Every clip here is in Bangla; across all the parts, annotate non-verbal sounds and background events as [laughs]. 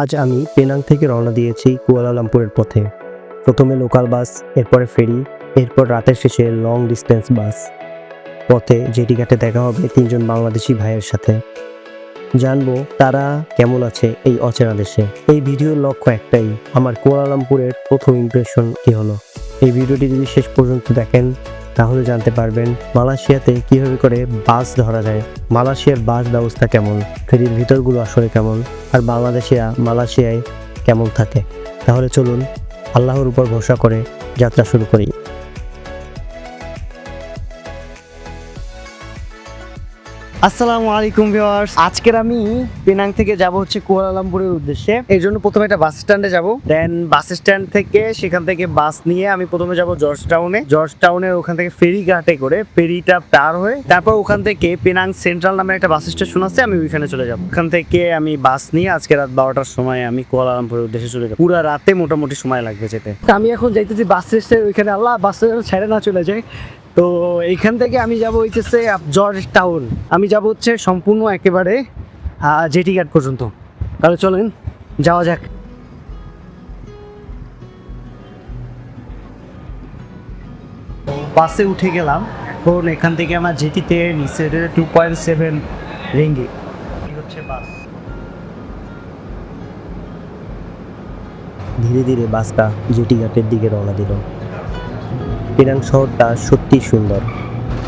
আজ আমি পেনাং থেকে রওনা দিয়েছি কুয়ালালামপুরের পথে। প্রথমে লোকাল বাস, এরপরে ফেরি, এরপর রাতের শেষে লং ডিস্টেন্স বাস। পথে জেটি ঘাটে দেখা হবে তিনজন বাংলাদেশি ভাইয়ের সাথে। জানব তারা কেমন আছে এই অচেনা দেশে। এই ভিডিওর লক্ষ্য একটাই, আমার কুয়ালালামপুরের প্রথম ইমপ্রেশন কি হলো। এই ভিডিওটি যদি শেষ পর্যন্ত দেখেন তাহলে জানতে পারবেন মালয়েশিয়াতে কীভাবে করে বাস ধরা যায়, মালয়েশিয়ার বাস ব্যবস্থা কেমন, ফেরির ভিতরগুলো আসলে কেমন, আর বাংলাদেশিরা মালয়েশিয়ায় কেমন থাকে। তাহলে চলুন, আল্লাহর উপর ভরসা করে যাত্রা শুরু করি। আসসালামু আলাইকুম ভিউয়ার্স। আজকের আমি পেনাং থেকে যাব হচ্ছে কুয়ালালামপুরের উদ্দেশ্যে। এর জন্য প্রথমে একটা বাস স্ট্যান্ডে যাব। দেন বাস স্ট্যান্ড থেকে সেখান থেকে বাস নিয়ে আমি প্রথমে যাব জর্জ টাউনে জর্জ টাউনে ওখান থেকে ফেরি ঘাটে করে ফেরিটা পার হয়ে তারপর ওখান থেকে পেনাং সেন্ট্রাল নামে একটা বাস স্টেশন আছে আমি ওইখানে চলে যাব। ওখান থেকে আমি বাস নিয়ে আজকে রাত বারোটার সময় আমি কুয়ালালামপুরের উদ্দেশ্যে চলে যাব। পুরো রাতে মোটামুটি সময় লাগবে যেতে। আমি এখন যাইতেছি বাস স্টেশন ওইখানে। আল্লাহ বাস ছেড়ে না চলে যায়। তো এইখান থেকে আমি যাব হইতেছে জর্জ টাউন। আমি যাব হচ্ছে সম্পূর্ণ একেবারে জেটি ঘাট পর্যন্ত। তাহলে চলেন, যাওয়া যাক। বাসে উঠে গেলাম, এখন এখান থেকে আমার জেটিতে নিচে টু পয়েন্ট সেভেন রেঙ্গি হচ্ছে বাস। ধীরে ধীরে বাসটা জেটি ঘাটের দিকে রওনা দিল। পেনাং শহরটা সত্যি সুন্দর।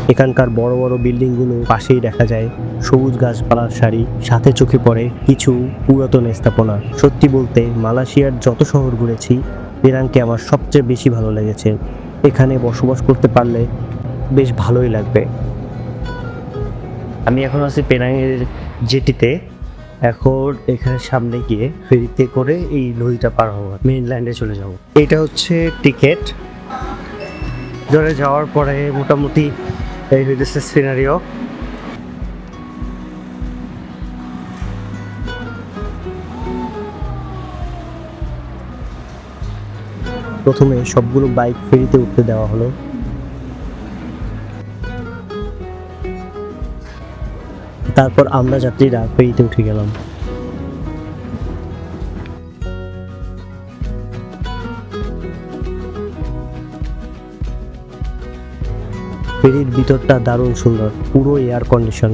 এখানকার বড় বড় বিল্ডিংগুলো পাশেই দেখা যায়, সবুজ গাছপালার সারি সাথে চোখে পড়ে কিছু পুরাতন স্থাপনা। সত্যি বলতে মালয়েশিয়ার যত শহর ঘুরেছি পেনাংকে আমার সবচেয়ে বেশি ভালো লেগেছে। এখানে বসবাস করতে পারলে বেশ ভালোই লাগবে। আমি এখন আছি পেনাংয়ের জেটিতে। এখন এখানে সামনে গিয়ে ফেরিতে করে এই নদীটা পার হব মেইনল্যান্ডে চলে যাব। এটা হচ্ছে টিকিট। ধরে যাওয়ার পরে মোটামুটি এই হইতেছে সিনারিও প্রথমে সবগুলো বাইক ফেরিতে উঠতে দেওয়া হলো। তারপর আমরা যাত্রীরা ফেরিতে উঠে গেলাম। ফেরির ভিতরটা দারুণ সুন্দর পুরো এয়ার কন্ডিশন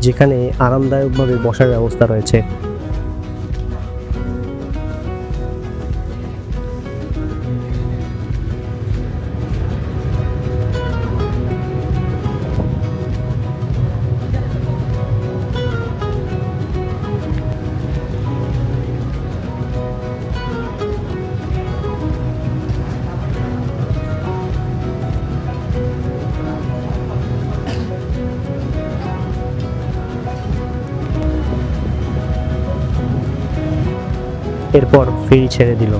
যেখানে আরামদায়কভাবে বসার ব্যবস্থা রয়েছে। এরপর ফেরি ছেড়ে দিল।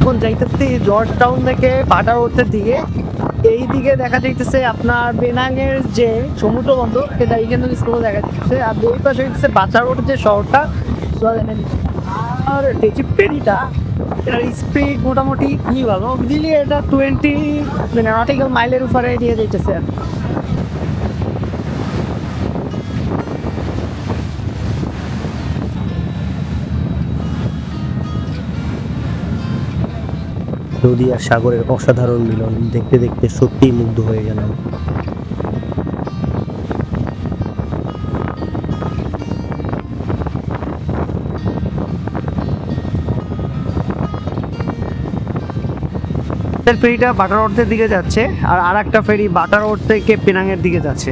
এখন যাইতেছি জর্জ টাউন থেকে পাটা রোডের দিকে। এই দিকে দেখা যাইতেছে আপনার বেনাঙের যে সমুদ্র বন্দর সেটা এইখানে স্কুলে দেখা যাচ্ছে। আর দুই পাশে হচ্ছে বাচ্চা রোডের যে শহরটা আর যে ফেরিটা এটার স্পিড মোটামুটি কি ভালো দিলি এটা টোয়েন্টি মানে নটিক্যাল মাইলের উপরে দিয়ে আর নদী আর সাগরের অসাধারণ মিলন। দেখতে দেখতে সত্যিই মুগ্ধ হয়ে গেলাম। আমাদের ফেরিটা বাটার রোডের দিকে যাচ্ছে আর আর একটা ফেরি বাটার রোড থেকে পেনাংয়ের দিকে যাচ্ছে।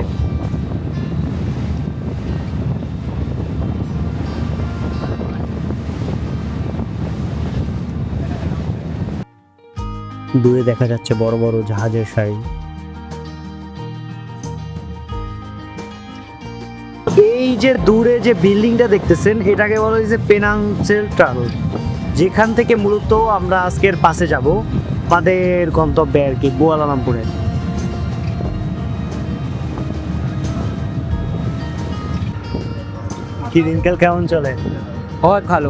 দূরে দেখা যাচ্ছে বড় বড় জাহাজের সারি। এই যে দূরে যে বিল্ডিংটা দেখতেছেন এটাকে বলা হয়েছে পেনাংচেল টানেল যেখান থেকে মূলত আমরা আজকের পাশে যাব। আমাদের গন্তব্যে আর কি কুয়ালালামপুরে কি দিনকাল কেমন চলে? হয় ভালো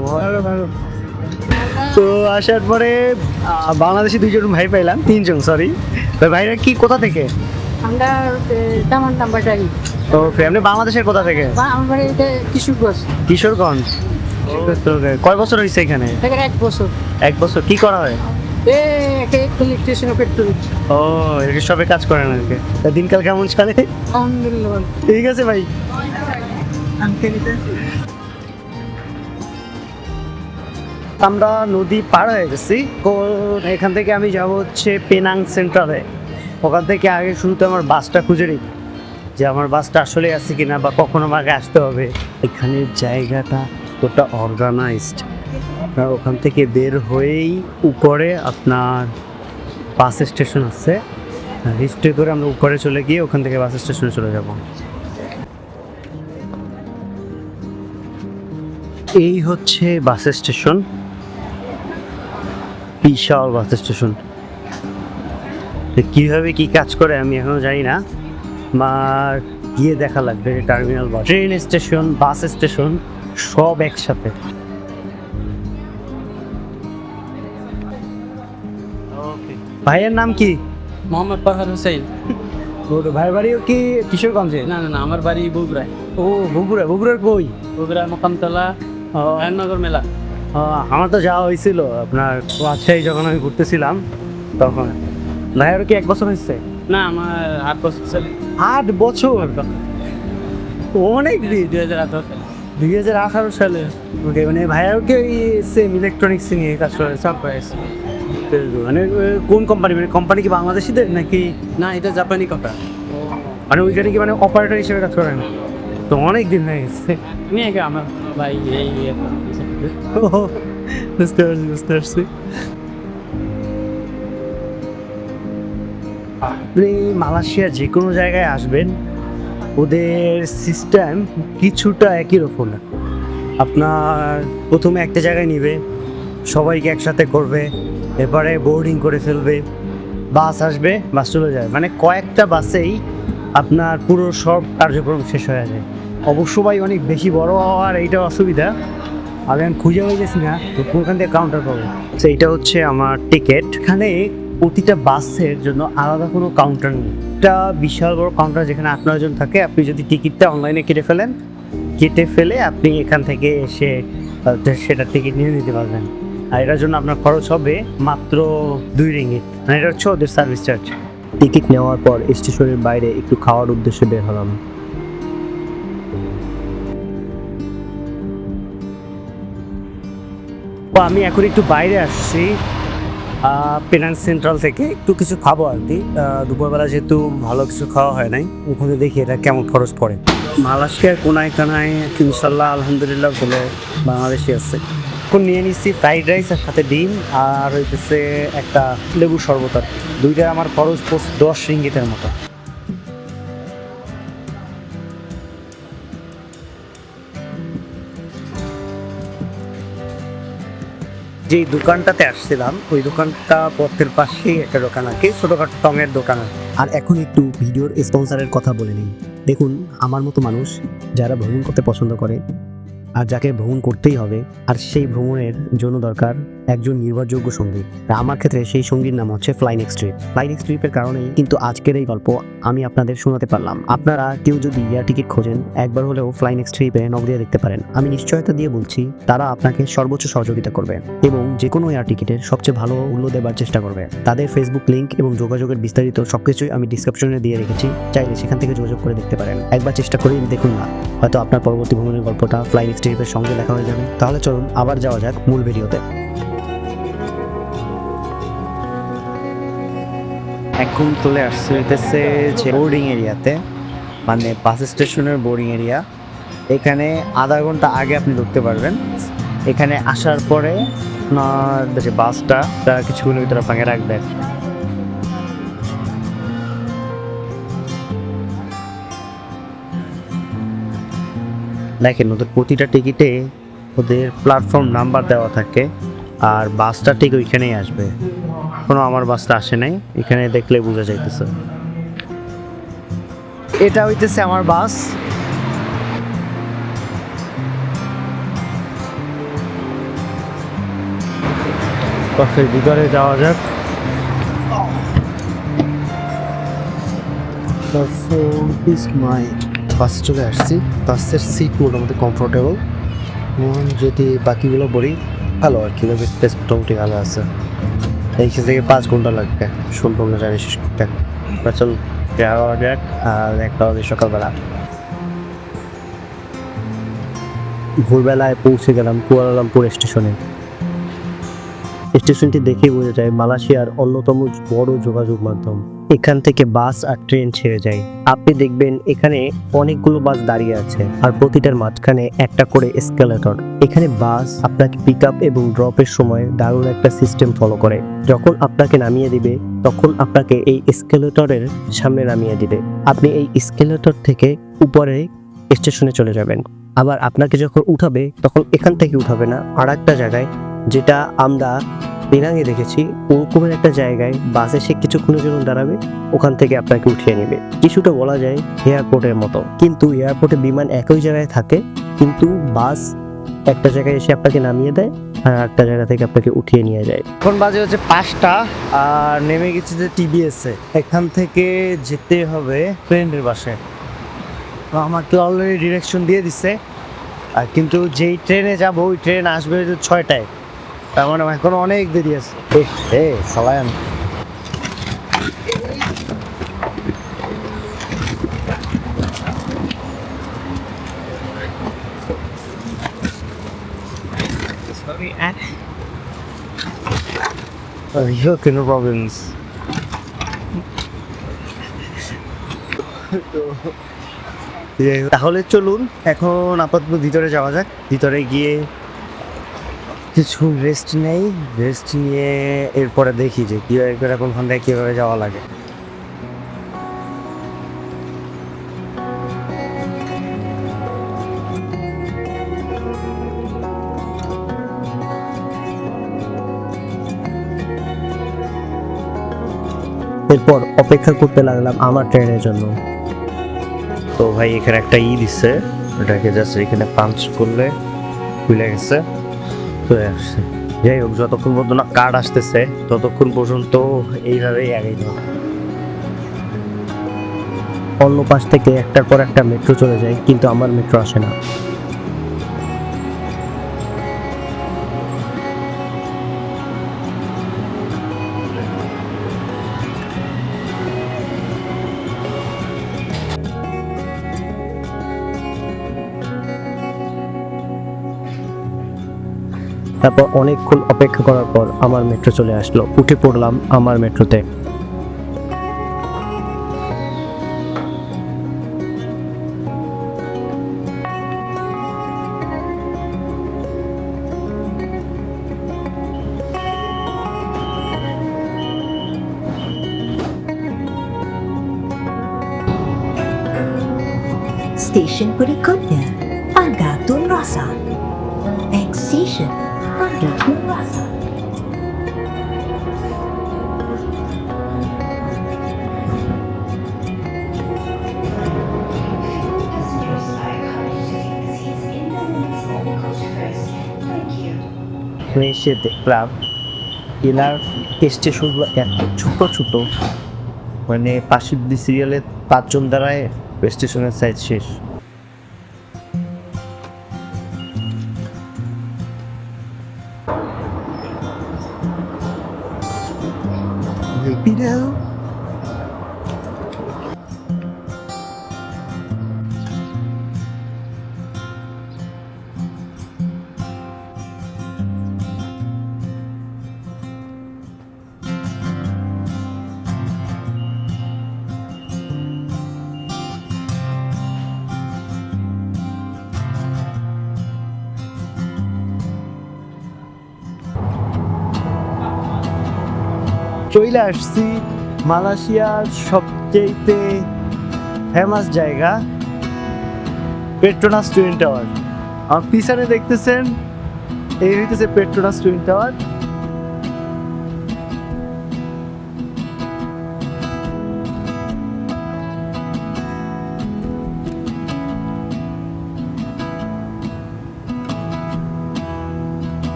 তো আসার পরে বাংলাদেশে দুইজন ভাই পাইলাম তিনজন সরি ভাইরা কি কোথা থেকে? আমরা দামান বাংলাদেশের কোথা থেকে? আমার কিশোরগঞ্জ। কিশোরগঞ্জ? কয় বছর হয়েছে এখানে এক বছর। এক বছর কি করা হয়? ও সবে কাজ করেন আর কি তা দিনকাল কেমন চলে? ঠিক আছে ভাই। আমরা নদী পার হয়ে গেছি। এখান থেকে আমি যাব হচ্ছে পেনাং সেন্ট্রালে। ওখান থেকে আগে শুরুতে আমার বাসটা খুঁজে নিই। যে আমার বাসটা আসলে আছে কিনা বা কখন আমাকে আসতে হবে। এখানের জায়গাটা অর্গানাইজড আপনার ওখান থেকে বের হয়েই উপরে আপনার বাস স্টেশন আছে। হিস্ট্রি করে আমরা উপরে চলে গিয়ে ওখান থেকে বাস স্টেশনে চলে যাব। এই হচ্ছে বাস স্টেশন। বিশাল বাস স্টেশন। কীভাবে কি কাজ করে আমি এখনও জানি না আমার গিয়ে দেখা লাগবে terminal bus train station, bus station সব একসাথে। ভাইয়ের নাম কি? মোহাম্মদ পাহাড় হোসেন ওর [laughs] ভাই বাড়িও কি কিশোরগঞ্জে? না না না আমার বাড়ি বগুড়ায়। ও বগুড়া বগুড়ার কই? বগুড়া মোকামতলা রায়নগর মেলা। আমার তো যাওয়া হয়েছিল। আপনার রাজশাহী যখন আমি ঘুরতেছিলাম তখন। ভাইয়ের কি এক বছর হয়েছে? না আমার আট বছর ছেলে আট বছর? অনেক দিন। দুই হাজার আঠারো সালে। দুই হাজার আঠারো সালে। ওকে মানে ভাইয়ার কি সেম ইলেকট্রনিক্স নিয়ে কাজ করে সব হয়েছে মানে কোন কোম্পানি মানে কোম্পানি কি বাংলাদেশিদের নাকি না এটা জাপানি কথা মানে ওইখানে কি মানে অপারেটর হিসেবে কাজ করেন? তো অনেক দিন হয়ে গেছে। আমি আগে আমার ভাই এই ও, বুঝতে পারছি বুঝতে পারছি। আপনি মালয়েশিয়ার যে কোনো জায়গায় আসবেন ওদের সিস্টেম কিছুটা একই রকম। আপনার প্রথমে একটা জায়গায় নিবে সবাইকে একসাথে করবে, এরপরে বোর্ডিং করে ফেলবে বাস আসবে বাস চলে যাবে। মানে কয়েকটা বাসেই আপনার পুরো সব কার্যক্রম শেষ হয়ে যায়। অবশ্য ভাই অনেক বেশি বড় হওয়ার এইটা অসুবিধা। আমি খুঁজে হয়ে গেছি না, তো কোনখান থেকে কাউন্টার পাবো? তো এইটা হচ্ছে আমার টিকিট এখানে প্রতিটা বাসের জন্য আলাদা কোনো কাউন্টার নেই। একটা বিশাল বড় কাউন্টার যেখানে আপনার জন থাকে, আপনি যদি টিকিটটা অনলাইনে কেটে ফেলেন, কেটে ফেলে আপনি এখান থেকে এসে সেটার টিকিট নিয়ে নিতে পারবেন। আর এটার জন্য আপনার খরচ হবে মাত্র দুই রিঙ্গিত। মানে এটা হচ্ছে ওদের সার্ভিস চার্জ টিকিট নেওয়ার পর স্টেশনের বাইরে একটু খাওয়ার উদ্দেশ্যে বের হলাম। আমি এখন একটু বাইরে আসছি পেনান সেন্ট্রাল থেকে। একটু কিছু খাব আর কি। দুপুরবেলা যেহেতু ভালো কিছু খাওয়া হয় নাই ওখানে দেখি এটা কেমন খরচ পড়ে। মালয়েশিয়ার কোনায় কানায় ইনশাল্লাহ আলহামদুলিল্লাহ বলে বাংলাদেশি আছে। এখন নিয়ে নিচ্ছি ফ্রাইড রাইস আর সাথে ডিম আর হইতেছে একটা লেবু শরবত আর কি। দুইটার আমার খরচ পড়ছে দশ রিঙ্গিতের মতো। যেই দোকানটাতে আসছিলাম, ওই দোকানটা পথের পাশেই একটা দোকান আর কি, ছোটখাটো টঙের দোকান আর এখন একটু ভিডিওর স্পন্সরের কথা বলে নিই। দেখুন, আমার মতো মানুষ যারা ভ্রমণ করতে পছন্দ করে আর যাকে ভ্রমণ করতেই হবে আর সেই ভ্রমণের জন্য দরকার একজন নির্ভরযোগ্য সঙ্গী। তা আমার ক্ষেত্রে সেই সঙ্গীর নাম হচ্ছে ফ্লাইনেক্স ট্রিপ ফ্লাইনেক্স ট্রিপের কারণেই কিন্তু আজকের এই গল্প আমি আপনাদের শোনাতে পারলাম। আপনারা কেউ যদি এয়ার টিকিট খোঁজেন, একবার হলেও ফ্লাইনেক্স ট্রিপে নক দিয়ে দেখতে পারেন। আমি নিশ্চয়তা দিয়ে বলছি, তারা আপনাকে সর্বোচ্চ সহযোগিতা করবে এবং যে কোনো এয়ার টিকিটের সবচেয়ে ভালো মূল্য দেবার চেষ্টা করবে। তাদের ফেসবুক লিঙ্ক এবং যোগাযোগের বিস্তারিত সবকিছুই আমি ডিসক্রিপশনে দিয়ে রেখেছি। চাইলে সেখান থেকে যোগাযোগ করে দেখতে পারেন। একবার চেষ্টা করে দেখুন না, হয়তো আপনার পরবর্তী ভ্রমণের গল্পটা ফ্লাইনেক্স ট্রিপের সঙ্গে দেখা হয়ে যাবে। তাহলে চলুন আবার যাওয়া যাক মূল ভিডিওতে। এখন চলে আসছে হইতেছে যে বোর্ডিং এরিয়াতে মানে বাস স্টেশনের বোর্ডিং এরিয়া এখানে আধা ঘণ্টা আগে আপনি ঢুকতে পারবেন। এখানে আসার পরে আপনার যে বাসটা তারা কিছুক্ষণের ভিতরে আপনাকে রাখবে। দেখেন, ওদের প্রতিটা টিকিটে ওদের প্ল্যাটফর্ম নাম্বার দেওয়া থাকে, আর বাসটা ঠিক ওইখানেই আসবে। এখনও আমার বাসটা আসে নাই এখানে দেখলে বোঝা যাইতেছে। এটা হইতেছে আমার বাস। বাসের ভিতরে যাওয়া যাক। মাই বাসে চলে আসছি। বাসের সিট মোটামুটি কমফোর্টেবল যদি বাকিগুলো বলি ভালো আর কি মোটামুটি ভালো আছে। এইখান থেকে পাঁচ ঘণ্টা লাগবে। সম্পূর্ণ জানি শেষ করতে। আমরা চল। যাওয়া যাক। আর একটা হবে সকালবেলা। ভোরবেলায় পৌঁছে গেলাম কুয়ালালামপুর স্টেশনে। স্টেশনটি দেখেই বোঝা যায় মালয়েশিয়ার অন্যতম বড় যোগাযোগ মাধ্যম। এখান থেকে বাস আর ট্রেন ছেড়ে যায়। আপনি দেখবেন এখানে অনেকগুলো বাস দাঁড়িয়ে আছে আর প্রতিটার মাঝখানে একটা করে এসকেলেটর এখানে বাস আপনাকে পিক আপ এবং ড্রপের সময় দারুণ একটা সিস্টেম ফলো করে। যখন আপনাকে নামিয়ে দিবে, তখন আপনাকে এই এসকেলেটরের সামনে নামিয়ে দিবে। আপনি এই এসকেলেটর থেকে উপরে স্টেশনে চলে যাবেন। আবার আপনাকে যখন উঠাবে, তখন এখান থেকে উঠাবে না। আর একটা জায়গায় যেটা আমরা পেনাঙে দেখেছি ওরকমের একটা জায়গায় বাসে সে কিছুক্ষণের জন্য দাঁড়াবে, ওখান থেকে আপনাকে উঠিয়ে নেবে। কিছুটা বলা যায় এয়ারপোর্টের মতো। কিন্তু এয়ারপোর্টে বিমান একই জায়গায় থাকে, কিন্তু বাস একটা জায়গায় এসে আপনাকে নামিয়ে দেয় আর একটা জায়গা থেকে আপনাকে উঠিয়ে নিয়ে যায়। এখন বাজে হচ্ছে পাঁচটা, আর নেমে গেছে যে টিবিএস এখান থেকে যেতে হবে ফ্রেন্ডের বাসে আমাকে অলরেডি ডিরেকশন দিয়ে দিছে। আর কিন্তু যেই ট্রেনে যাব, ওই ট্রেন আসবে ছয়টায়। তার মানে এখন অনেক দেরি আছে। এ সালায়ান। Uh, here, no problems. তাহলে চলুন এখন আপাতত ভিতরে যাওয়া যাক। ভিতরে গিয়ে কিছু রেস্ট নেই। রেস্ট নিয়ে এরপরে দেখি যে কীভাবে করে থেকে কীভাবে যাওয়া লাগে। এরপর অপেক্ষা করতে লাগলাম আমার ট্রেনের জন্য। তো ভাই, এখানে একটা ই দিচ্ছে ওটাকে জাস্ট এখানে পাঞ্চ করলে খুলে গেছে। চলে আসছে। যাই হোক, যতক্ষণ পর্যন্ত না কার্ড আসতেছে, ততক্ষণ পর্যন্ত এইভাবেই আগেই হবে অন্য পাশ থেকে একটার পর একটা মেট্রো চলে যায়, কিন্তু আমার মেট্রো আসে না। তারপর অনেকক্ষণ অপেক্ষা করার পর আমার মেট্রো চলে আসলো। উঠে পড়লাম আমার মেট্রোতে Station berikutnya, এসে দেখলাম। এনার স্টেশনগুলো এত ছোটো ছোটো। মানে পাশের সিরিয়ালে পাঁচজন দাঁড়ায়, স্টেশনের সাইজ শেষ। চলে আসছি। মালয়েশিয়ার সবচেয়েতে ফেমাস জায়গা পেট্রোনাস টুইন টাওয়ার আমার পিছনে দেখতেছেন, এই হইতেছে পেট্রোনাস টুইন টাওয়ার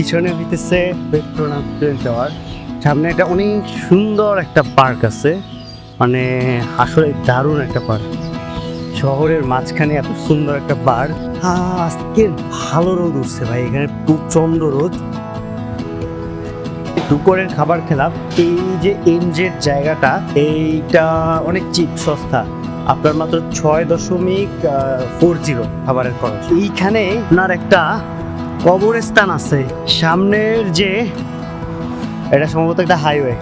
পিছনে হইতেছে পেট্রোনাস ট্রেন টাওয়ার সামনে একটা অনেক সুন্দর একটা পার্ক আছে। মানে আসলে দারুণ একটা পার্ক। শহরের মাঝখানে এত সুন্দর একটা পার্ক। আজকে ভালো রোদ উঠছে ভাই, এখানে প্রচণ্ড রোদ। দুপুরের খাবার খেলাম। এই যে এনজেড জায়গাটা, এইটা অনেক চিপ সস্তা। আপনার মাত্র ছয় দশমিক ফোর জিরো খাবারের খরচ। এইখানে আপনার একটা কবরস্থান আছে। সামনের যে, এটা সম্ভবত একটা হাইওয়ে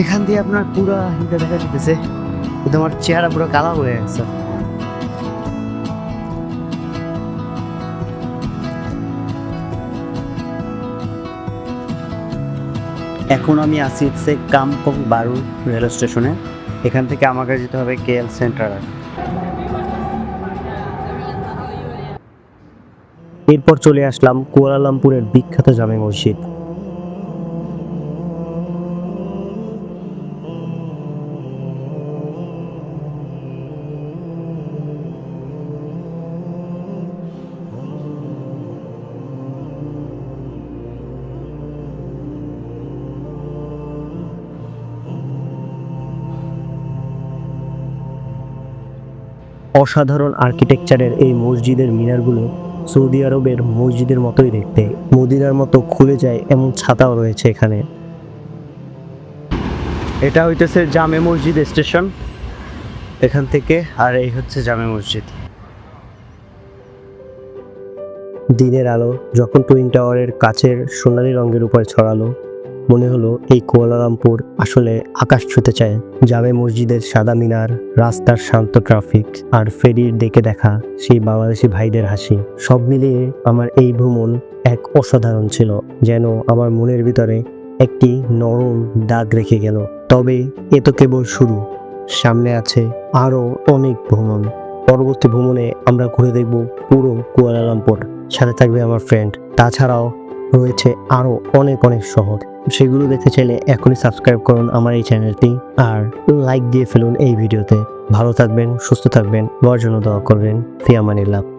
এখান দিয়ে আপনার পুরো হিটা দেখা যেতেছে কিন্তু আমার চেহারা পুরো কালা হয়ে গেছে এখন আমি আছি হচ্ছে কামকং বারু রেল স্টেশনে এখান থেকে আমাকে যেতে হবে কেএল সেন্টার এরপর চলে আসলাম কুয়ালালামপুরের বিখ্যাত জামে মসজিদ। অসাধারণ আর্কিটেকচারের এই মসজিদের মিনারগুলো সৌদি আরবের মসজিদের মতোই দেখতে। মদিনার মতো খুলে যায় এমন ছাতাও রয়েছে এখানে। এটা হইতেছে জামে মসজিদ স্টেশন। এখান থেকে আর এই হচ্ছে জামে মসজিদ। দিনের আলো যখন টুইন টাওয়ারের কাছের সোনালি রঙের উপরে ছড়ালো মনে হলো এই কুয়ালালামপুর আসলে আকাশ ছুতে চায়। জামে মসজিদের সাদা মিনার, রাস্তার শান্ত ট্রাফিক আর ফেরির ডেকে দেখা সেই বাংলাদেশি ভাইদের হাসি। সব মিলিয়ে আমার এই ভ্রমণ এক অসাধারণ ছিল, যেন আমার মনের ভিতরে একটি নরম দাগ রেখে গেল। তবে এ তো কেবল শুরু। সামনে আছে আরও অনেক ভ্রমণ। পরবর্তী ভ্রমণে আমরা ঘুরে দেখব পুরো কুয়ালালামপুর। সাথে থাকবে আমার ফ্রেন্ড তাছাড়াও রয়েছে আরও অনেক অনেক শহর। সেগুলো দেখতে চাইলে এখনই সাবস্ক্রাইব করুন আমার এই চ্যানেলটি আর লাইক দিয়ে ফেলুন এই ভিডিওতে। ভালো থাকবেন, সুস্থ থাকবেন বর জন্য দোয়া করবেন। ফিয়ামানিল্লাহ।